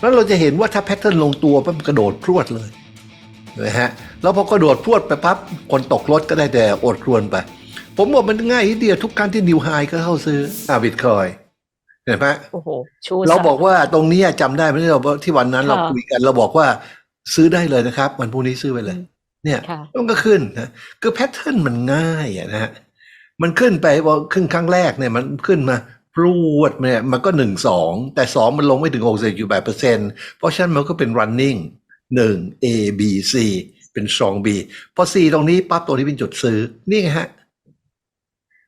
แล้วเราจะเห็นว่าถ้าแพทเทิร์นลงตัวปั๊บมันกระโดดพรวดเลยเห็นไหมฮะแล้วพอกระโดดพรวดไปปั๊บคนตกรถก็ได้แต่อดครวนไป ผมบอกมันง่ายนิดเดียวทุกครั้งที่นิวไฮก็เข้าซื้ออาบิตคอยเห็นไหมโอ้โหชูเราสมบอกว่าตรงเนี้ยจำได้ไหมที่เราที่วันนั้นค่ะเราคุยกันเราบอกว่าซื้อได้เลยนะครับวันพรุ่งนี้ซื้อไปเลยอืมเนี่ยค่ะมันก็ขึ้นนะคือแพทเทิร์นมันง่ายอะนะฮะมันขึ้นไปพอขึ้นครั้งแรกเนี่ยมันขึ้นมาพ รวดเนี่ยมันก็หนึ่งสองแต่สองมันลงไม่ถึงหกสิบอยู่แปดเปอร์เซ็นต์เพราะฉะนั้นมันก็เป็น running หนึ่ง A B C เป็นสอง B พอ C ตรงนี้ปั๊บตัวนี้เป็นจุดซื้อ นี่ไงฮะ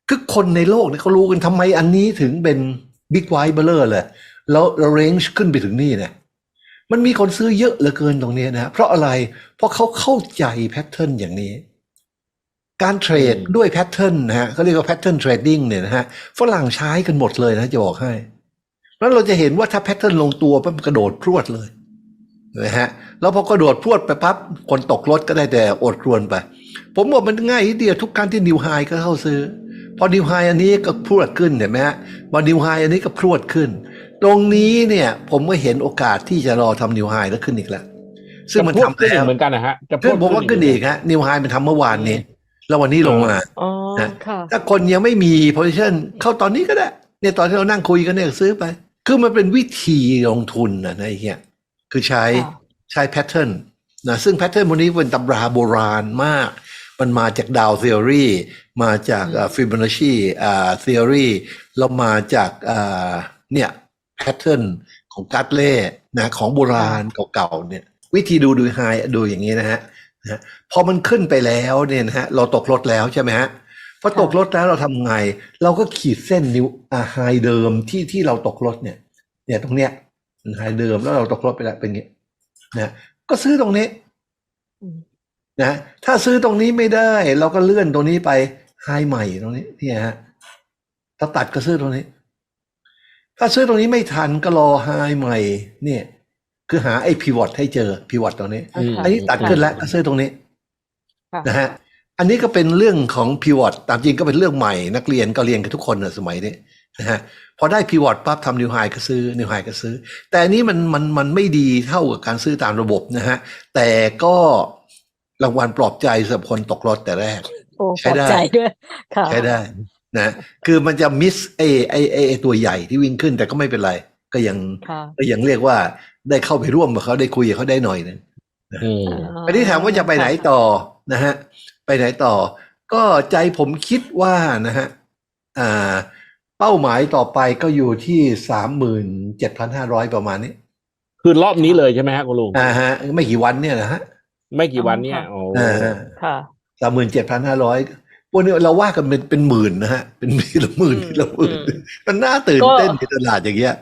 คือคนในโลกเนี่ยเขารู้กันทำไมอันนี้ถึงเป็นบิ๊กไวท์เบลเลอร์เลย แล้วเรนจ์ขึ้นไปถึงนี่เนี่ยมันมีคนซื้อเยอะเหลือเกินตรงนี้นะ เพราะอะไร เพราะเขาเข้าใจแพทเทิร์นอย่างนี้ การเทรดอืมด้วยแพทเทิร์นนะฮะเขาเรียกว่าแพทเทิร์นเทรดดิ้งเนี่ยนะฮะฝรั่งใช้กันหมดเลยนะจะบอกให้แล้วเราจะเห็นว่าถ้าแพทเทิร์นลงตัวปั๊บมันกระโดดพรวดเลยเห็นไหมฮะแล้วพอกระโดดพรวดไปปั๊บคนตกรถก็ได้แต่อดครวนไป ผมบอกมันง่ายนิดเดียวทุกครั้งที่นิวไฮก็เข้าซื้อ พอนิวไฮอันนี้ก็พรวดขึ้นเห็นไหมฮะพอนิวไฮอันนี้ก็พรวดขึ้น ตรงนี้เนี่ยผมก็เห็นโอกาสที่จะรอทำนิวไฮแล้วขึ้นอีกแล้วซึ่งมันจะพรวดทำขึ้นอีแล้กวเหมือนกันนะฮะจะพรซึ่วงดผมว่าขึ้นอีกฮะนิวไฮมันทำเมื่อวานนี้ แล้ววันนี้ลงมาอ๋อนะค่ะถ้าคนยังไม่มี position เข้าตอนนี้ก็ได้เนี่ยตอนที่เรานั่งคุยกันเนี่ยซื้อไป คือมันเป็นวิธีลงทุนนะนะไอ้เฮียคือใช้ค่ะใช้แพทเทิร์นนะซึ่งแพทเทิร์นพวกนี้เป็นตำราโบราณมาก มันมาจากดาวเทอรีมาจากฟิบ o น a ชีอ่าเทอรีแล้วมาจากอ่าเนี่ยแพทเทิร์นของกัตเล่นะของโบราณเก่าๆเนี่ย วิธีดูดูไฮดูอย่างนี้นะฮะ นะพอมันขึ้นไปแล้วเนี่ยนะฮะเราตกรถแล้วใช่ไหมฮะพอตกรถแล้วเราทำไง เราก็ขีดเส้นนิ้วอาไฮเดิมที่ที่เราตกรถเนี่ย เนี่ยตรงเนี้ยไฮเดิมแล้วเราตกรถไปแล้วเป็นอย่างงี้นะก็ซื้อตรงนี้นะถ้าซื้อตรงนี้ไม่ได้ เราก็เลื่อนตรงนี้ไปไฮใหม่ตรงนี้เนี่ยฮะถ้าตัดก็ซื้อตรงนี้ ถ้าซื้อตรงนี้ไม่ทันก็รอไฮใหม่ เนี่ย คือหาไอ้พิวอตให้เจอพิวอตตรงนี้อืมอันนี้ตัดขึ้นแล้วก็ซื้อตรงนี้ค่ะนะฮะอันนี้ก็เป็นเรื่องของพิวอตตามจริงก็เป็นเรื่องใหม่นักเรียนก็เรียนกันทุกคนนะสมัยนี้นะฮะพอได้พิวอตปั๊บทำนิวไฮก็ซื้อนิวไฮก็ซื้อ แต่อันนี้มันมันมันไม่ดีเท่ากับการซื้อตามระบบนะฮะแต่ก็รางวัลปลอบใจสำหรับคนตกรถแต่แรกโอ้ใช้ปลอบได้ใจด้วยค่ะใช้ได้นะคือมันจะมิสไอไอไอไอ้ตัวใหญ่ที่วิ่งขึ้นแต่ก็ไม่เป็นไร ก็ยังค่ะก็ยังเรียกว่าได้เข้าไปร่วมกับเขาได้คุยกับเขาได้หน่อยนึงอืมอันนี้ถามว่าจะไปไหนต่อนะฮะไปไหนต่อ ก็ใจผมคิดว่านะฮะอ่าเป้าหมายต่อไปก็อยู่ที่สามหมื่นเจ็ดพันห้าร้อยประมาณนี้ คือรอบนี้เลยใช่ไหมฮะคุณลุงอ่าฮะ ไม่กี่วันเนี่ยนะฮะไม่กี่วันเนี่ยอ๋อโอ้อ่าค่ะสามหมื่นเจ็ดพันห้าร้อยพวกนี้เราว่ากันเป็นเป็นหมื่นนะฮะ เป็นทีละหมื่นอืมทีละหมื่นอืมมันน่าตื่นก็เต้นในตลาดอย่างเงี้ยค่ะ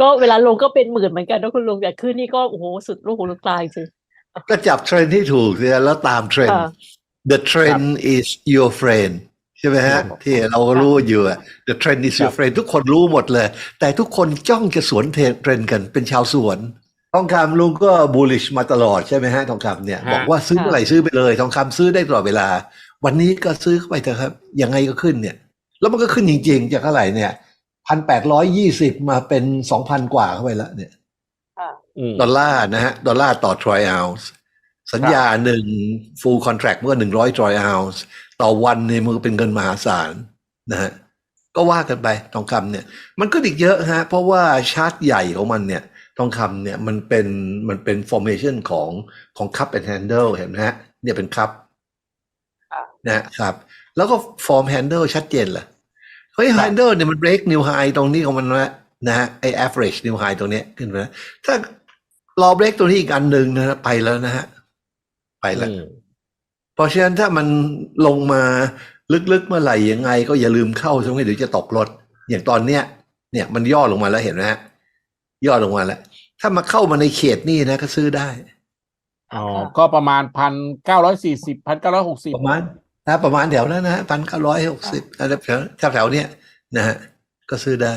ก็เวลาลงก็เป็นหมื่นเหมือนกันนะคุณลุงแต่ขึ้นนี่ก็โอ้โหสุดลูกหูลูกตาจริงก็จับเทรนด์ที่ถูกเนี่ยแล้วตามเทรนด์ค่ะ the trend is your friend ใช่ไหมฮะ ที่เราก็รู้อยู่อะ the trend is your friend ทุกคนรู้หมดเลย แต่ทุกคนจ้องจะสวนเทรนด์กันเป็นชาวสวนทองคำลุงก็ bullish มาตลอดใช่ไหมฮะทองคำเนี่ยฮะบอกว่าซื้อเมื่อไหร่ซื้อไปเลย ทองคำซื้อได้ตลอดเวลา วันนี้ก็ซื้อเข้าไปเถอะครับ ยังไงก็ขึ้นเนี่ย แล้วมันก็ขึ้นจริงๆ จากเท่าไหร่เนี่ย พันแปดร้อยยี่สิบมาเป็นสองพันกว่าเข้าไปแล้วเนี่ยอืมดอลลาร์นะฮะ ดอลลาร์ต่อทรอยอ n ซ์สัญญาหนึ่ง full contract เมื่อหนึ่งร้อยทรอยอ n ซ์ต่อวันเนี่ยมันก็เป็นเงินมหาศาลนะฮะก็ว่ากันไปทองคำเนี่ย มันก็อีกเยอะฮะ เพราะว่าชาร์ตใหญ่ของมันเนี่ย ทองคำเนี่ยมันเป็นมันเป็น formation ของของ cup and handle เห็นไหมฮะ เนี่ยเป็น cup ค่ะนะครับ แล้วก็ form handle ชัดเจนแหละ เฮ้ย handle เนี่ยมัน break new high ตรงนี้ของมันนะนะฮะไอ average new high ตรงเนี้ยขึ้นไปแล้วถ้ารอ break ตัวนี้อีกอันหนึ่งนะฮะไปแล้วนะฮะ ไปแล้วอืมเพราะฉะนั้นถ้ามันลงมาลึกๆเมื่อไหร่ยังไง ก็อย่าลืมเข้าใช่ไหมเดี๋ยวจะตกรถ อย่างตอนเนี้ย เนี่ยมันย่อลงมาแล้วเห็นไหมฮะย่อลงมาแล้ว ถ้ามาเข้ามาในเขตนี่นะก็ซื้อได้อ๋อก็ประมาณพันเก้าร้อยสี่สิบพันเก้าร้อยหกสิบประมาณ นะประมาณแถวนั้นนะพันเก้าร้อยหกสิบอะไรแถวแถวเนี้ยนะฮะก็ซื้อได้